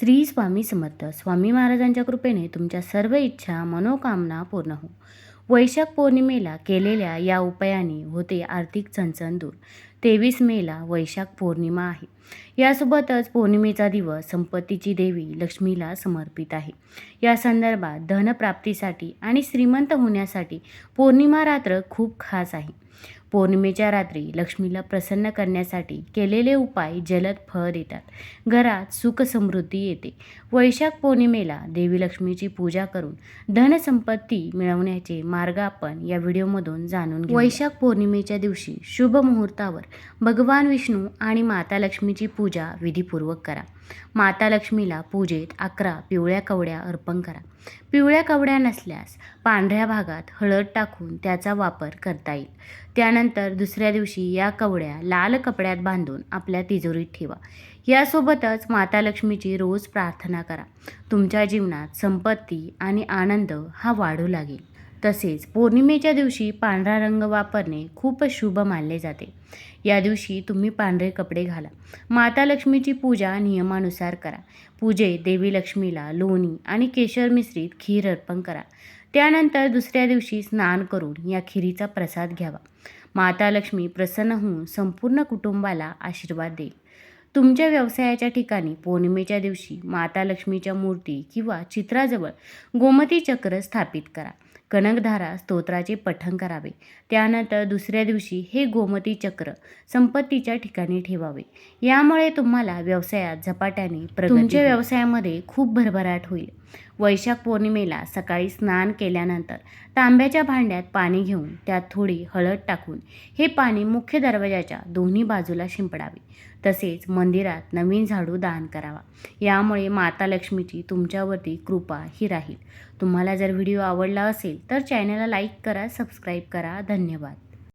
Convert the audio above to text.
श्री स्वामी समर्थ. स्वामी महाराजांच्या कृपेने तुमच्या सर्व इच्छा मनोकामना पूर्ण हो. वैशाख पौर्णिमेला केलेल्या या उपायाने होते आर्थिक चणचण दूर. तेवीस मेला वैशाख पौर्णिमा आहे. यासोबतच पौर्णिमेचा दिवस संपत्तीची देवी लक्ष्मीला समर्पित आहे. या संदर्भात धनप्राप्तीसाठी आणि श्रीमंत होण्यासाठी पौर्णिमा रात्र खूप खास आहे. पौर्णिमेच्या रात्री लक्ष्मीला प्रसन्न करण्यासाठी केलेले उपाय जलद फळ देतात. घरात सुख समृद्धी येते. वैशाख पौर्णिमेला देवी लक्ष्मीची पूजा करून धनसंपत्ती मिळवण्याचे मार्ग आपण या व्हिडिओमधून जाणून घेऊ वैशाख पौर्णिमेच्या दिवशी शुभ मुहूर्तावर भगवान विष्णू आणि माता लक्ष्मीची पूजा विधीपूर्वक करा. माता लक्ष्मीला पूजेत अकरा पिवळ्या कवड्या अर्पण करा. पिवळ्या कवड्या नसल्यास पांढऱ्या भागात हळद टाकून त्याचा वापर करता येईल. त्यानंतर दुसऱ्या दिवशी या कवड्या लाल कपड्यात बांधून आपल्या तिजोरीत ठेवा. यासोबतच माता लक्ष्मीची रोज प्रार्थना करा. तुमच्या जीवनात संपत्ती आणि आनंद हा वाढू लागेल. तसेच पौर्णिमेच्या दिवशी पांढरा रंग वापरणे खूप शुभ मानले जाते. या दिवशी तुम्ही पांढरे कपडे घाला. माता लक्ष्मीची पूजा नियमानुसार करा. पूजेत देवी लक्ष्मीला लोणी आणि केशर मिश्रित खीर अर्पण करा. त्यानंतर दुसऱ्या दिवशी स्नान करून या खिरीचा प्रसाद घ्यावा. माता लक्ष्मी प्रसन्न होऊन संपूर्ण कुटुंबाला आशीर्वाद देईल. तुमच्या व्यवसायाच्या ठिकाणी पौर्णिमेच्या दिवशी माता लक्ष्मीच्या मूर्ती किंवा चित्राजवळ गोमती चक्र स्थापित करा. कनकधारा स्तोत्राचे पठण करावे. त्यानंतर दुसऱ्या दिवशी हे गोमती चक्र संपत्तीच्या ठिकाणी ठेवावे. यामुळे तुम्हाला व्यवसायात झपाट्याने तुमच्या व्यवसायामध्ये खूप भरभराट होईल. वैशाख पौर्णिमेला सकाळी स्नान केल्यानंतर तांब्याच्या भांड्यात पाणी घेऊन त्यात थोडी हळद टाकून हे पाणी मुख्य दरवाजाच्या दोन्ही बाजूला शिंपडावे. तसेच मंदिरात नवीन झाडू दान करावा. यामुळे माता लक्ष्मीची तुमच्यावरती कृपा ही राहील. तुम्हाला जर व्हिडिओ आवडला असेल तर चॅनलला लाईक करा सबस्क्राईब करा. धन्यवाद.